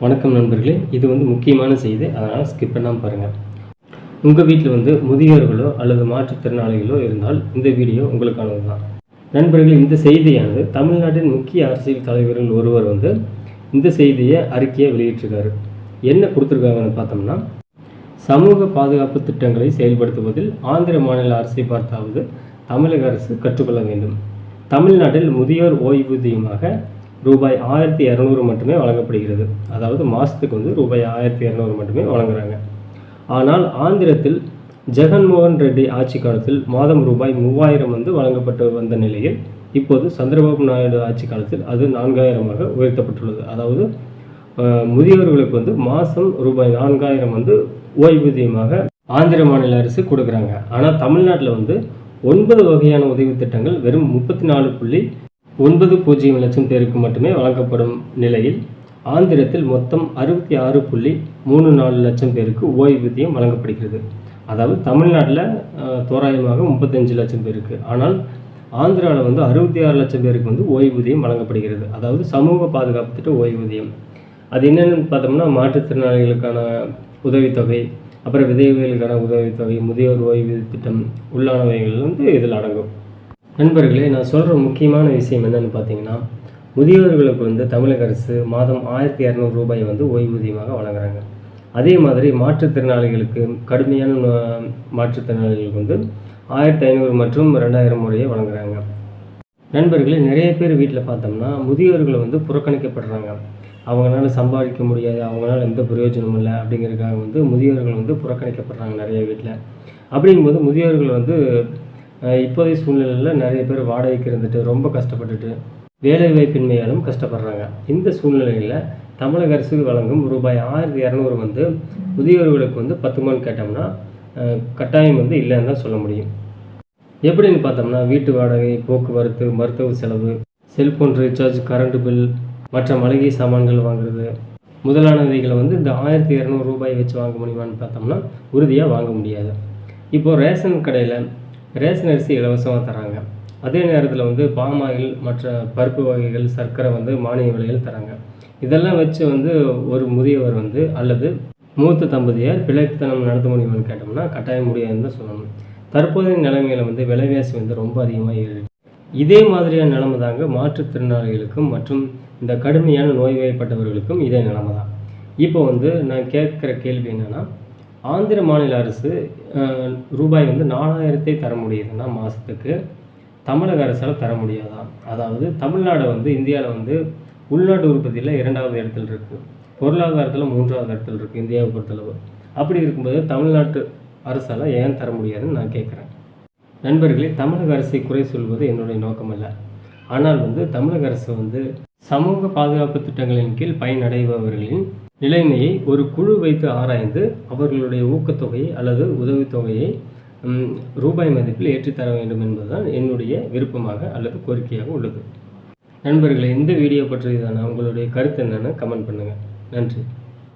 வணக்கம் நண்பர்களே இது வந்து முக்கியமான செய்தி அதனால் ஸ்கிப் பண்ணாமல் பாருங்கள் உங்கள் வீட்டில் வந்து முதியோர்களோ அல்லது மாற்றுத்திறனாளிகளோ இருந்தால் இந்த வீடியோ உங்களுக்கானது தான் நண்பர்கள் இந்த செய்தியானது தமிழ்நாட்டின் முக்கிய அரசியல் தலைவர்கள் ஒருவர் வந்து இந்த செய்தியை அறிக்கையை வெளியிட்டிருக்காரு. என்ன கொடுத்துருக்காங்கன்னு பார்த்தோம்னா சமூக பாதுகாப்பு திட்டங்களை செயல்படுத்துவதில் ஆந்திர மாநில அரசை பார்த்தாவது தமிழக அரசு கற்றுக்கொள்ள வேண்டும். தமிழ்நாட்டில் முதியோர் ஓய்வூதியமாக ரூபாய் ஆயிரத்தி இரநூறு மட்டுமே வழங்கப்படுகிறது. அதாவது மாதத்துக்கு வந்து ரூபாய் ஆயிரத்தி இரநூறு மட்டுமே வழங்குறாங்க. ஆனால் ஆந்திரத்தில் ஜெகன்மோகன் ரெட்டி ஆட்சி காலத்தில் மாதம் ரூபாய் மூவாயிரம் வந்து வழங்கப்பட்டு வந்த நிலையில் இப்போது சந்திரபாபு நாயுடு ஆட்சி காலத்தில் அது நான்காயிரமாக உயர்த்தப்பட்டுள்ளது. அதாவது அஹ், முதியோர்களுக்கு வந்து மாதம் ரூபாய் நான்காயிரம் வந்து ஓய்வூதியமாக ஆந்திர மாநில அரசு கொடுக்குறாங்க. ஆனால் தமிழ்நாட்டில் வந்து ஒன்பது வகையான உதவி திட்டங்கள் வெறும் முப்பத்தி நாலு புள்ளி ஒன்பது பூஜ்ஜியம் லட்சம் பேருக்கு மட்டுமே வழங்கப்படும் நிலையில் ஆந்திரத்தில் மொத்தம் அறுபத்தி ஆறு புள்ளி மூணு நாலு லட்சம் பேருக்கு ஓய்வூதியம் வழங்கப்படுகிறது. அதாவது தமிழ்நாட்டில் தோராயமாக முப்பத்தஞ்சு லட்சம் பேருக்கு. ஆனால் ஆந்திராவில் வந்து அறுபத்தி ஆறு லட்சம் பேருக்கு வந்து ஓய்வூதியம் வழங்கப்படுகிறது. அதாவது சமூக பாதுகாப்பு திட்ட ஓய்வூதியம். அது என்னென்னு பார்த்தோம்னா மாற்றுத்திறனாளிகளுக்கான உதவித்தொகை அப்புறம் விதவைகளுக்கான உதவித்தொகை முதியோர் ஓய்வு திட்டம் உள்ளானவைகள் வந்து இதில் அடங்கும். நண்பர்களே நான் சொல்கிற முக்கியமான விஷயம் என்னன்னு பார்த்தீங்கன்னா முதியோர்களுக்கு வந்து தமிழக அரசு மாதம் ஆயிரத்தி இரநூறு ரூபாய் வந்து ஓய்வூதியமாக வழங்குறாங்க. அதே மாதிரி மாற்றுத்திறனாளிகளுக்கு கடுமையான மாற்றுத்திறனாளிகளுக்கு வந்து ஆயிரத்தி ஐநூறு மற்றும் ரெண்டாயிரம் முறையை வழங்குறாங்க. நண்பர்களே நிறைய பேர் வீட்டில் பார்த்தோம்னா முதியோர்களை வந்து புறக்கணிக்கப்படுறாங்க. அவங்களால சம்பாதிக்க முடியாது அவங்களால எந்த பிரயோஜனமும் இல்லை அப்படிங்கிறதுக்காக வந்து முதியோர்கள் வந்து புறக்கணிக்கப்படுறாங்க நிறைய வீட்டில் அப்படிங்கும்போது முதியோர்கள் வந்து இப்போதைய சூழ்நிலையில் நிறைய பேர் வாடகைக்கு இருந்துட்டு ரொம்ப கஷ்டப்பட்டுட்டு வேலை வாய்ப்பின்மையாலும் கஷ்டப்படுறாங்க. இந்த சூழ்நிலையில் தமிழக அரசு வழங்கும் ரூபாய் ஆயிரத்தி இரநூறு வந்து முதியோர்களுக்கு வந்து பத்து மணி கேட்டோம்னா கட்டாயம் வந்து இல்லைன்னு தான் சொல்ல முடியும். எப்படின்னு பார்த்தோம்னா வீட்டு வாடகை போக்குவரத்து மருத்துவ செலவு செல்போன் ரீசார்ஜ் கரண்ட் பில் மற்ற மளிகை சாமான்கள் வாங்குறது முதலானவைகளை வந்து இந்த ஆயிரத்தி இரநூறு ரூபாய் வச்சு வாங்க முடியுமான்னு பார்த்தோம்னா உறுதியாக வாங்க முடியாது. இப்போது ரேஷன் கடையில் ரேஷன் அரிசி இலவசமாக தராங்க. அதே நேரத்தில் வந்து பாமாயில் மற்ற பருப்பு வகைகள் சர்க்கரை வந்து மானிய விலையில் தராங்க. இதெல்லாம் வச்சு வந்து ஒரு முதியவர் வந்து அல்லது மூத்த தம்பதியார் பிழைத்தனம் நடத்த முடியும்னு கேட்டோம்னா கட்டாயம் முடியாதுன்னு தான் சொல்லணும். தற்போதைய நிலைமையில் வந்து விலைவாசி வந்து ரொம்ப அதிகமாக ஏறி இதே மாதிரியான நிலைமை தாங்க மாற்றுத்திறனாளிகளுக்கும் மற்றும் இந்த கடுமையான நோய்வாய்ப்பட்டவர்களுக்கும் இதே நிலைமை தான். இப்போ வந்து நான் கேட்குற கேள்வி என்னென்னா ஆந்திர மாநில அரசு ரூபாய் வந்து நாலாயிரத்தை தர முடியுதுன்னா மாதத்துக்கு தமிழக அரசால் தர முடியாதான் அதாவது தமிழ்நாடு வந்து இந்தியாவில் வந்து உள்நாட்டு உற்பத்தியில் இரண்டாவது இடத்துல இருக்குது பொருளாதாரத்தில் மூன்றாவது இடத்துல இருக்குது இந்தியாவை பொறுத்தளவு. அப்படி இருக்கும்போது தமிழ்நாட்டு அரசால் ஏன் தர முடியாதுன்னு நான் கேட்குறேன் நண்பர்களே தமிழக அரசை குறை சொல்வது என்னுடைய நோக்கமல்ல. ஆனால் வந்து தமிழக அரசு வந்து சமூக பாதுகாப்பு திட்டங்களின் கீழ் பயனடைபவர்களின் நிலைமையை ஒரு குழு வைத்து ஆராய்ந்து அவர்களுடைய ஊக்கத்தொகையை அல்லது உதவித்தொகையை ரூபாய் மதிப்பில் ஏற்றித்தர வேண்டும் என்பதுதான் என்னுடைய விருப்பமாக அல்லது கோரிக்கையாக உள்ளது. நண்பர்களே இந்த வீடியோ பற்றியதான உங்களுடைய கருத்து என்னென்னு கமெண்ட் பண்ணுங்கள் நன்றி.